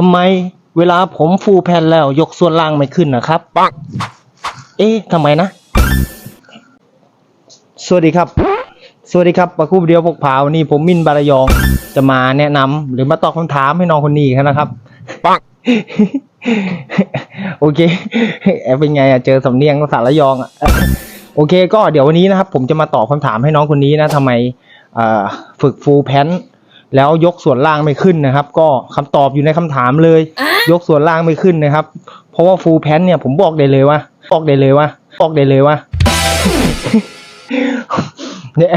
ทำไมเวลาผมฟูลแผ่นแล้วยกส่วนล่างไม่ขึ้นนะครับปังเอ๊ะทำไมนะ สวัสดีครับ สวัสดีครับปะคู่เดียวพกพาวันนี้ผมมินบารยองจะมาแนะนำหรือมาตอบคำถามให้น้องคนนี้กันนะครับปังโอเคแอบเป็นไงอะเจอสำเนียงภาษาระยองอะโอเค ก็เดี๋ยววันนี้นะครับ ผมจะมาตอบคำถามให้น้องคนนี้นะทำไมเอ่อฝึกฟูลแพน แล้วยกส่วนล่างไม่ขึ้นนะครับ ก็คำตอบอยู่ในคำถามเลย ยกส่วนล่างไม่ขึ้นนะครับ เพราะว่าฟูลแพนเนี่ยผมบอกได้เลยว่าบอกได้เลยว่าบอกได้เลยว่าเนี่ย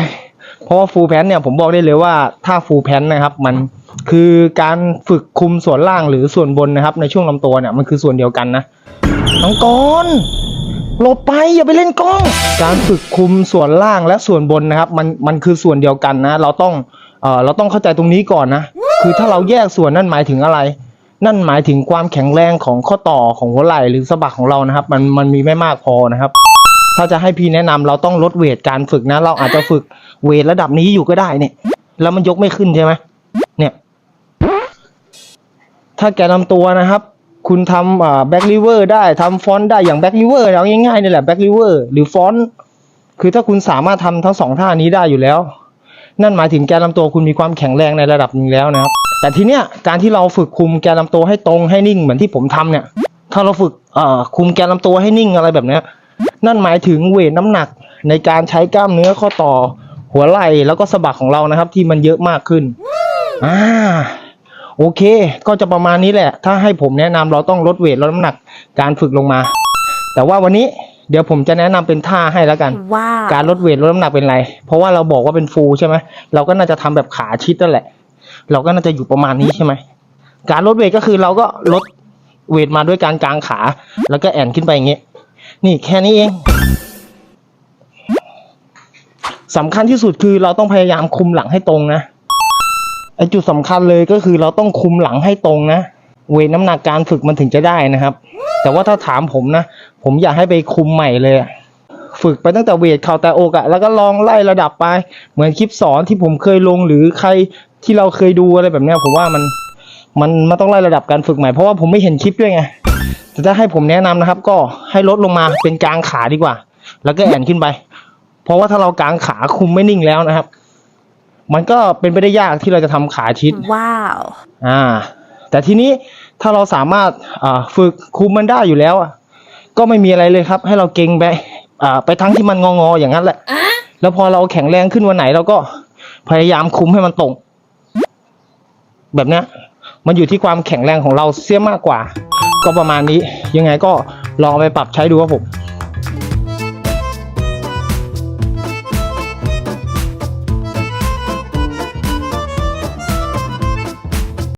เพราะว่าฟูลแพนเนี่ยผมบอกได้เลยว่าถ้าฟูลแพนนะครับ มันคือการฝึกคุมส่วนล่างหรือส่วนบนนะครับ ในช่วงลำตัวเนี่ยมันคือส่วนเดียวกันนะน้องกอนหลบไปอย่าไปเล่นกล้อง การฝึกคุมส่วนล่างและส่วนบนนะครับ มันมันคือส่วนเดียวกันนะ เราต้อง เอ่อเราต้องเข้าใจตรงนี้ก่อนนะ คือถ้าเราแยกส่วนนั่นหมายถึงอะไร นั่นหมายถึงความแข็งแรงของข้อต่อของหัวไหล่หรือสะบักของเรานะครับ มันมันมีไม่มากพอนะครับ ถ้าจะให้พี่แนะนำเราต้องลดเวทการฝึกนะ เราอาจจะฝึกเวทระดับนี้อยู่ก็ได้เนี่ย แล้วมันยกไม่ขึ้นใช่ไหมเนี่ย ถ้าแกนำตัวนะครับคุณทำอ่าแบ็กลิเวอร์ได้ทำฟอนต์ได้อย่างแบ็กลิเวอร์เอาง่ายๆนี่แหละแบ็กลิเวอร์หรือฟอนต์คือถ้าคุณสามารถทำทั้งสองท่านี้ได้อยู่แล้ว นั่นหมายถึงแกนลำตัวคุณมีความแข็งแรงในระดับหนึ่งแล้วนะครับแต่ทีเนี้ยการที่เราฝึกคุมแกนลำตัวให้ตรงให้นิ่งเหมือนที่ผมทำเนี่ยถ้าเราฝึกคุมแกนลำตัวให้นิ่งอะไรแบบเนี้ยนั่นหมายถึงเวทน้ำหนักในการใช้กล้ามเนื้อข้อต่อหัวไหล่แล้วก็สะบักของเรานะครับ ที่มันเยอะมากขึ้นอ่าโอเค ก็จะประมาณนี้แหละ ถ้าให้ผมแนะนำเราต้องลดเวทลดน้ำหนักการฝึกลงมา แต่ว่าวันนี้ เดี๋ยวผมจะแนะนำเป็นท่าให้แล้วกันว้าวการลดเวทลดน้ำหนักเป็นไร เพราะว่าเราบอกว่าเป็นฟูลใช่ไหมเราก็น่าจะทำแบบขาชิดนั่นแหละ เราก็น่าจะอยู่ประมาณนี้ใช่ไหมการลดเวทก็คือเราก็ลดเวทมาด้วยการกางขา แล้วก็แอนขึ้นไปอย่างเงี้ยนี่แค่นี้เองสำคัญที่สุดคือเราต้องพยายามคุมหลังให้ตรงนะไอจุดสำคัญเลยก็คือเราต้องคุมหลังให้ตรงนะ เวทน้ำหนักการฝึกมันถึงจะได้นะครับ แต่ว่าถ้าถามผมนะ ผมอยากให้ไปคุมใหม่เลยอะฝึกไปตั้งแต่เวทเข่าแต่อกอะแล้วก็ลองไล่ระดับไป เหมือนคลิปสอนที่ผมเคยลงหรือใครที่เราเคยดูอะไรแบบเนี้ยผมว่ามันมันมันต้องไล่ระดับการฝึกใหม่เพราะว่าผมไม่เห็นคลิปด้วยไงแต่ถ้าให้ผมแนะนำนะครับ ก็ให้ลดลงมาเป็นกลางขาดีกว่า แล้วก็แอนขึ้นไป เพราะว่าถ้าเรากางขาคุมไม่นิ่งแล้วนะครับ มันก็เป็นไปได้ยากที่เราจะทำขาชิดว้าว อ่า แต่ทีนี้ถ้าเราสามารถอ่าฝึกคุมมันได้อยู่แล้วอะก็ไม่มีอะไรเลยครับ ให้เราเก่งไปอ่าไปทั้งที่มันงองอๆอย่างนั้นแหละ แล้วพอเราแข็งแรงขึ้นวันไหนเราก็พยายามคุมให้มันตรงแบบเนี้ยมันอยู่ที่ความแข็งแรงของเราเสียมากกว่า ก็ประมาณนี้ยังไงก็ลองเอาไปปรับใช้ดูครับผม